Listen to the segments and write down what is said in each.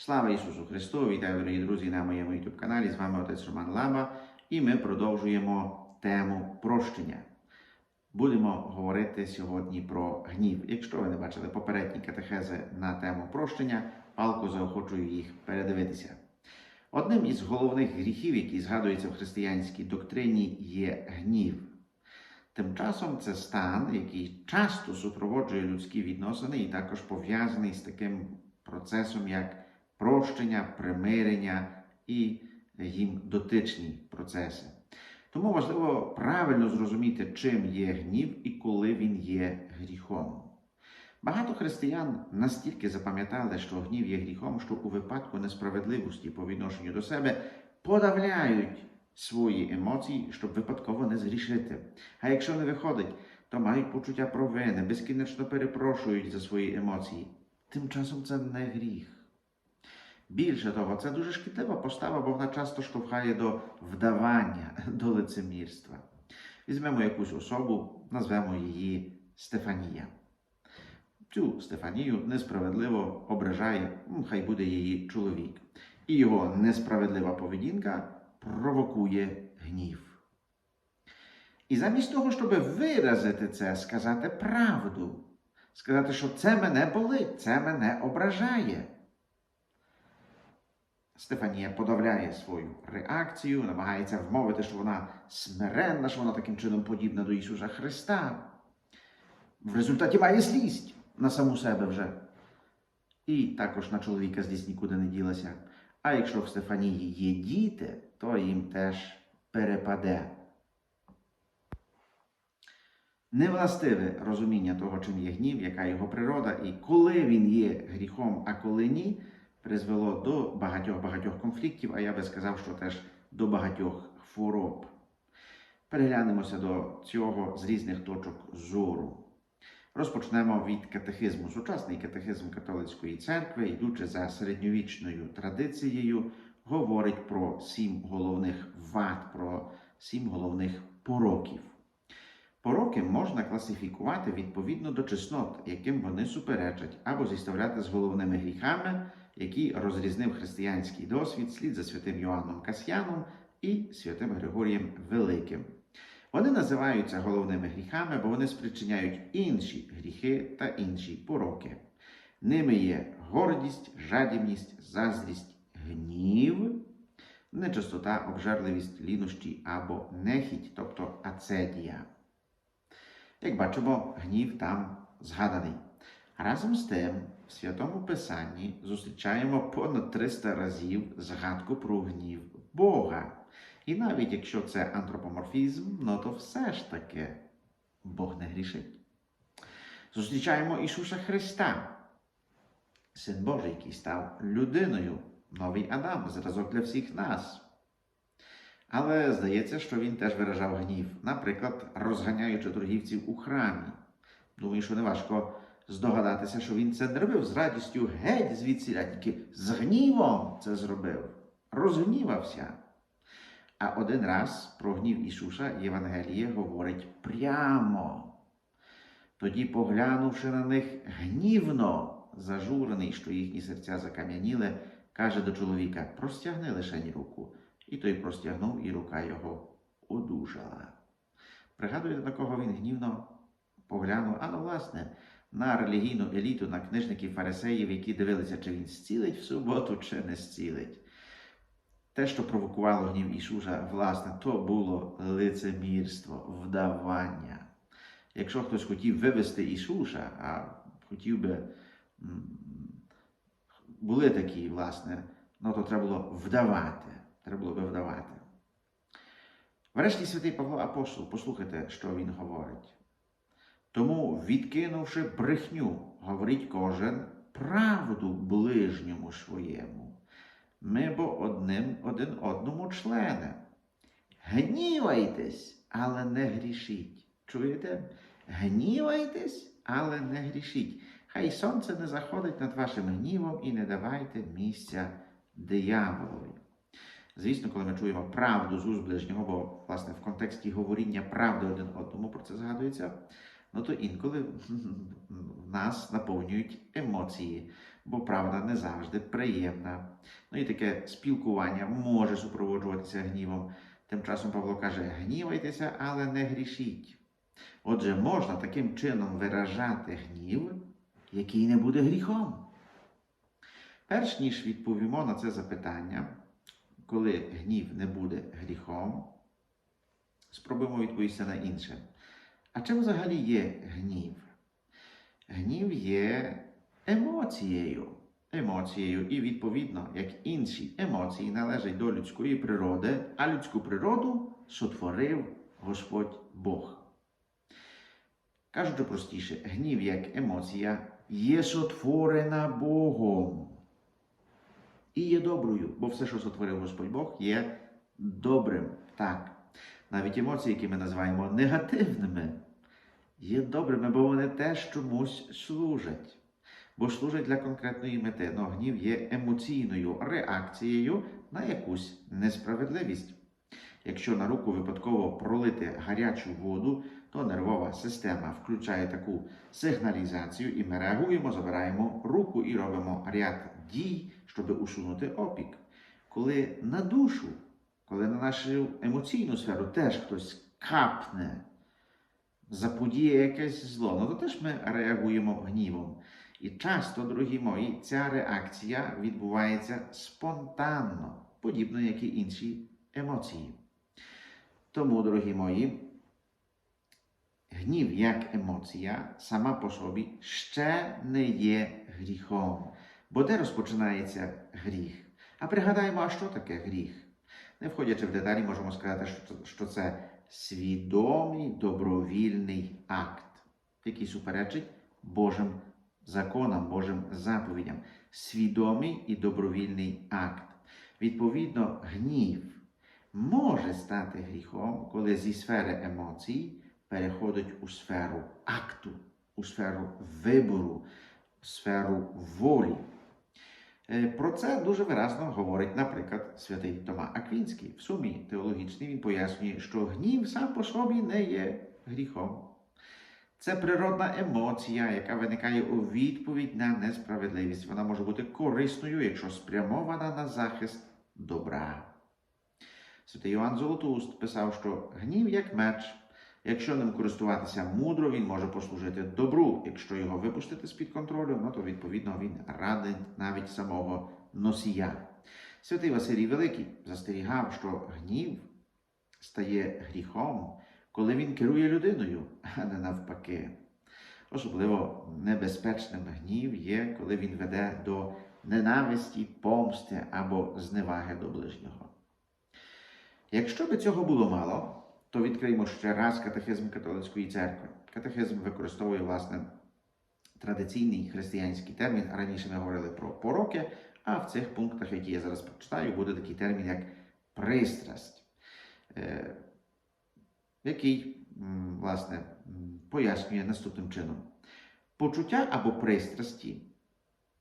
Слава Ісусу Христу! Вітаю, дорогі друзі, на моєму youtube каналі. З вами отець Роман Лаба, і ми продовжуємо тему прощення. Будемо говорити сьогодні про гнів. Якщо ви не бачили попередні катехези на тему прощення, палко заохочую їх передивитися. Одним із головних гріхів, які згадуються в християнській доктрині, є гнів. Тим часом це стан, який часто супроводжує людські відносини і також пов'язаний з таким процесом, як прощення, примирення і їм дотичні процеси. Тому важливо правильно зрозуміти, чим є гнів і коли він є гріхом. Багато християн настільки запам'ятали, що гнів є гріхом, що у випадку несправедливості по відношенню до себе подавляють свої емоції, щоб випадково не згрішити. А якщо не виходить, то мають почуття провини, безкінечно перепрошують за свої емоції. Тим часом це не гріх. Більше того, це дуже шкідлива постава, бо вона часто штовхає до вдавання, до лицемірства. Візьмемо якусь особу, назвемо її Стефанія. Цю Стефанію несправедливо ображає, хай буде її чоловік. І його несправедлива поведінка провокує гнів. І замість того, щоб виразити це, сказати правду, сказати, що це мене болить, це мене ображає. Стефанія подавляє свою реакцію, намагається вмовити, що вона смиренна, що вона таким чином подібна до Ісуса Христа. В результаті має злість на саму себе вже. І також на чоловіка злість нікуди не ділася. А якщо в Стефанії є діти, то їм теж перепаде. Невластиве розуміння того, чим є гнів, яка його природа, і коли він є гріхом, а коли ні, призвело до багатьох-багатьох конфліктів, а я би сказав, що теж до багатьох хвороб. Переглянемося до цього з різних точок зору. Розпочнемо від катехизму. Сучасний катехизм католицької церкви, йдучи за середньовічною традицією, говорить про сім головних вад, про сім головних пороків. Пороки можна класифікувати відповідно до чеснот, яким вони суперечать, або зіставляти з головними гріхами, які розрізнив християнський досвід слід за святим Йоанном Касьяном і святим Григорієм Великим. Вони називаються головними гріхами, бо вони спричиняють інші гріхи та інші пороки. Ними є гордість, жадібність, заздрість, гнів, нечистота, обжерливість, лінощі або нехідь, тобто ацедія. Як бачимо, гнів там згаданий. Разом з тим, в Святому Писанні зустрічаємо понад 300 разів згадку про гнів Бога. І навіть якщо це антропоморфізм, ну то все ж таки Бог не грішить. Зустрічаємо Ісуса Христа, Син Божий, який став людиною, новий Адам, зразок для всіх нас. Але здається, що він теж виражав гнів, наприклад, розганяючи торгівців у храмі. Думаю, що неважко здогадатися, що він це не робив з радістю геть звідси, а тільки з гнівом це зробив, розгнівався. А один раз про гнів Ісуса Євангеліє говорить прямо. Тоді, поглянувши на них гнівно, зажурений, що їхні серця закам'яніли, каже до чоловіка: простягни лишень руку. І той простягнув, і рука його одужала. Пригадуєте, на кого він гнівно поглянув? А ну, власне, на релігійну еліту, на книжників фарисеїв, які дивилися, чи він зцілить в суботу, чи не зцілить. Те, що провокувало гнів Ісуса, власне, то було лицемірство, вдавання. Якщо хтось хотів вивести Ісуса, а хотів би, були такі, власне, ну то треба було вдавати. Треба було би вдавати. Врешті святий Павло Апостол, послухайте, що він говорить. Тому, відкинувши брехню, говорить кожен правду ближньому своєму. Ми бо одним один одному члени. Гнівайтесь, але не грішіть. Чуєте? Гнівайтесь, але не грішіть. Хай сонце не заходить над вашим гнівом і не давайте місця дияволові. Звісно, коли ми чуємо правду з уст ближнього, бо, власне, в контексті говоріння правди один одному про це згадується, ну то інколи нас наповнюють емоції. бо правда не завжди приємна. Ну і таке спілкування може супроводжуватися гнівом. Тим часом Павло каже: гнівайтеся, але не грішіть. Отже, можна таким чином виражати гнів, який не буде гріхом. Перш ніж відповімо на це запитання, коли гнів не буде гріхом, спробуємо відповісти на інше. А чим взагалі є гнів? Гнів є емоцією. Емоцією, і відповідно, як інші емоції належать до людської природи, а людську природу сотворив Господь Бог. Кажучи простіше, гнів як емоція є сотворена Богом. І є доброю, бо все, що сотворив Господь Бог, є добрим. Так. Навіть емоції, які ми називаємо негативними, є добрими, бо вони теж чомусь служать. Бо служать для конкретної мети. Но гнів є емоційною реакцією на якусь несправедливість. Якщо на руку випадково пролити гарячу воду, то нервова система включає таку сигналізацію, і ми реагуємо, забираємо руку і робимо ряд дій, щоб усунути опік. Коли на душу, коли на нашу емоційну сферу теж хтось капне, заподіє якесь зло, ну то теж ми реагуємо гнівом. І часто, дорогі мої, ця реакція відбувається спонтанно, подібно як і інші емоції. Тому, дорогі мої, гнів як емоція сама по собі ще не є гріхом. Бо де розпочинається гріх? А пригадаємо, а що таке гріх? Не входячи в деталі, можемо сказати, що це, свідомий добровільний акт, який суперечить Божим законам, Божим заповідям. Свідомий і добровільний акт. Відповідно, гнів може стати гріхом, коли зі сфери емоцій переходить у сферу акту, у сферу вибору, сферу волі. Е, Про це дуже виразно говорить, наприклад, святий Тома Аквінський. В сумі теологічній він пояснює, що гнів сам по собі не є гріхом. Це природна емоція, яка виникає у відповідь на несправедливість. Вона може бути корисною, якщо спрямована на захист добра. Святий Йоанн Золотоуст писав, що гнів як меч. Якщо ним користуватися мудро, він може послужити добру. Якщо його випустити з-під контролю, ну то відповідно він радить навіть самого носія. Святий Василій Великий застерігав, що гнів стає гріхом, коли він керує людиною, а не навпаки. Особливо небезпечним гнів є, коли він веде до ненависті, помсти або зневаги до ближнього. Якщо би цього було мало, то відкриємо ще раз катехизм католицької церкви. Катехизм використовує, власне, традиційний християнський термін. Раніше ми говорили про пороки, а в цих пунктах, які я зараз прочитаю, буде такий термін, як пристрасть, е, який, власне, пояснює наступним чином: почуття або пристрасті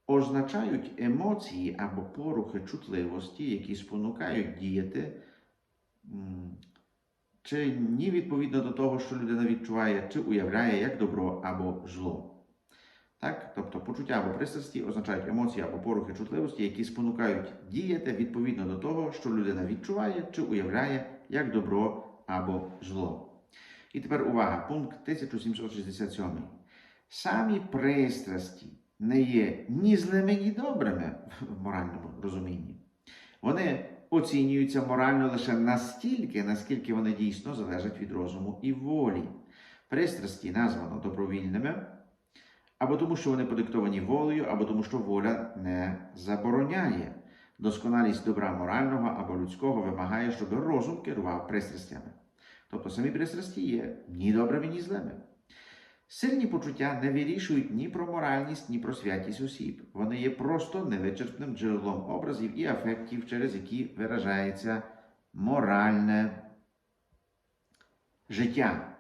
означають емоції або порухи чутливості, які спонукають діяти. Чи ні відповідно до того, що людина відчуває, чи уявляє як добро або зло. Так? Тобто почуття або пристрасті означають емоції або порухи чутливості, які спонукають діяти відповідно до того, що людина відчуває чи уявляє як добро або зло. І тепер увага, пункт 1767. Самі пристрасті не є ні злими, ні добрими в моральному розумінні. Вони оцінюються морально лише настільки, наскільки вони дійсно залежать від розуму і волі. Пристрасті названо добровільними, або тому, що вони подиктовані волею, або тому, що воля не забороняє. Досконалість добра морального або людського вимагає, щоб розум керував пристрастями. Тобто самі пристрасті є ні добрими, ні злими. Сильні почуття не вирішують ні про моральність, ні про святість осіб. Вони є просто невичерпним джерелом образів і афектів, через які виражається моральне життя.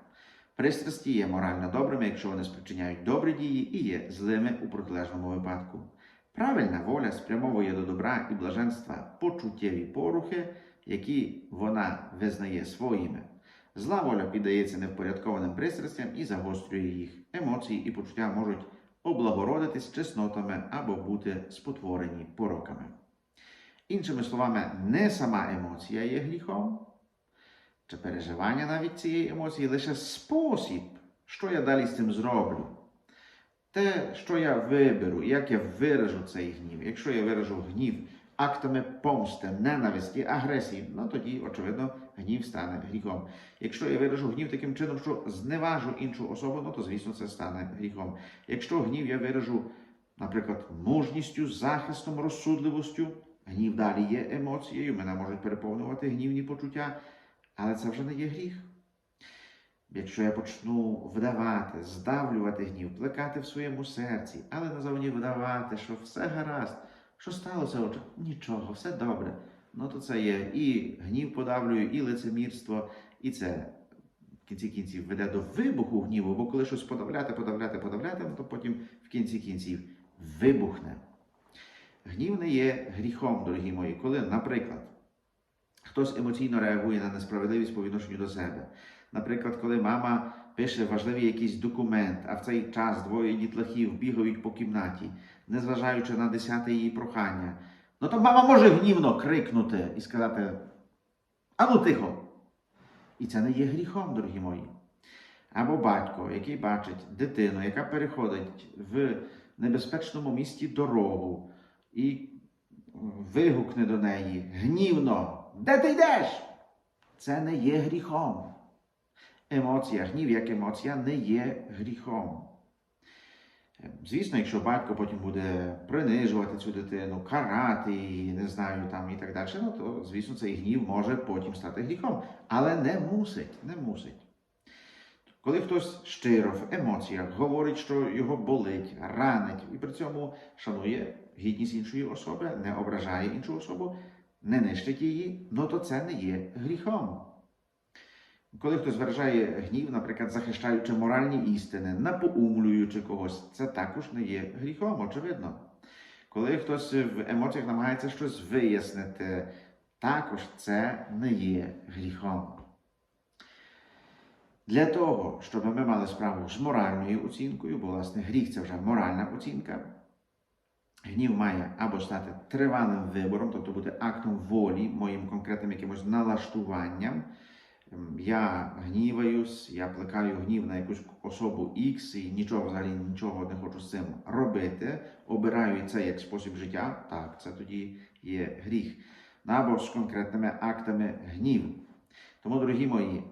Пристрасті є морально добрими, якщо вони спричиняють добрі дії, і є злими у протилежному випадку. Правильна воля спрямовує до добра і блаженства почуттєві порухи, які вона визнає своїми. Зла воля піддається невпорядкованим пристрастям і загострює їх. Емоції і почуття можуть облагородитись чеснотами або бути спотворені пороками. Іншими словами, не сама емоція є гріхом, чи переживання навіть цієї емоції, лише спосіб, що я далі з цим зроблю. Те, що я виберу, як я виражу цей гнів. Якщо я виражу гнів актами помсти, ненависті, агресії, ну тоді, очевидно, гнів стане гріхом. Якщо я виражу гнів таким чином, що зневажу іншу особу, ну то звісно це стане гріхом. Якщо гнів я виражу, наприклад, мужністю, захистом, розсудливостю, гнів далі є емоцією, мене можуть переповнювати гнівні почуття, але це вже не є гріх. Якщо я почну вдавати, здавлювати гнів, плекати в своєму серці, але назовні вдавати, що все гаразд, що сталося, отже, нічого, все добре. Ну то це є і гнів подавлюю, і лицемірство, і це в кінці кінців веде до вибуху гніву, бо коли щось подавляти, подавляти, подавляти, ну, то потім в кінці кінців вибухне. Гнів не є гріхом, дорогі мої, коли, наприклад, хтось емоційно реагує на несправедливість по відношенню до себе. Наприклад, коли мама пише важливий якийсь документ, а в цей час двоє дітлахів бігають по кімнаті, незважаючи на десяте її прохання, ну то мама може гнівно крикнути і сказати: Ану тихо! І це не є гріхом, дорогі мої. Або батько, який бачить дитину, яка переходить в небезпечному місті дорогу і вигукне до неї гнівно: Де ти йдеш? Це не є гріхом. Емоція, гнів як емоція не є гріхом. Звісно, якщо батько потім буде принижувати цю дитину, карати її, не знаю, там і так далі, ну то, звісно, цей гнів може потім стати гріхом. Але не мусить, не мусить. Коли хтось щиро в емоціях говорить, що його болить, ранить, і при цьому шанує гідність іншої особи, не ображає іншу особу, не нищить її, ну то це не є гріхом. Коли хтось виражає гнів, наприклад, захищаючи моральні істини, напоумлюючи когось, це також не є гріхом, очевидно. Коли хтось в емоціях намагається щось вияснити, також це не є гріхом. Для того, щоб ми мали справу з моральною оцінкою, бо власне гріх це вже моральна оцінка, гнів має або стати тривалим вибором, тобто бути актом волі, моїм конкретним якимось налаштуванням. Я гніваюсь, я плекаю гнів на якусь особу X і нічого взагалі нічого не хочу з цим робити. Обираю це як спосіб життя. Так, це тоді є гріх. Ну, Або з конкретними актами гніву. Тому, дорогі мої,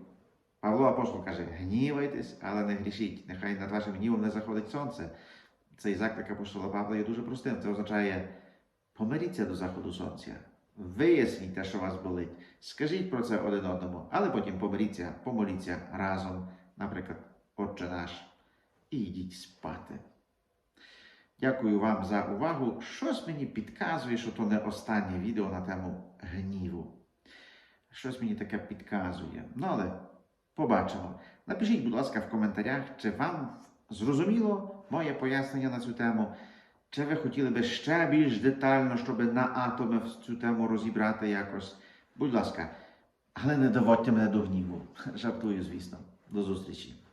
Павло Апостол каже: гнівайтесь, але не грішіть. Нехай над вашим гнівом не заходить сонце. Цей заклик апостола Павла є дуже простим. Це означає помиріться до заходу сонця. Виясніть те, що вас болить. Скажіть про це один одному, але потім помиріться, помоліться разом, наприклад, Отче наш, і йдіть спати. Дякую вам за увагу. Щось мені підказує, що то не останнє відео на тему гніву. Щось мені таке підказує. Ну, але побачимо. Напишіть, будь ласка, в коментарях, чи вам зрозуміло моє пояснення на цю тему. Чи ви хотіли би ще більш детально, щоб на атоми цю тему розібрати якось? Будь ласка, але не доводьте мене до гніву. Жартую, звісно. До зустрічі.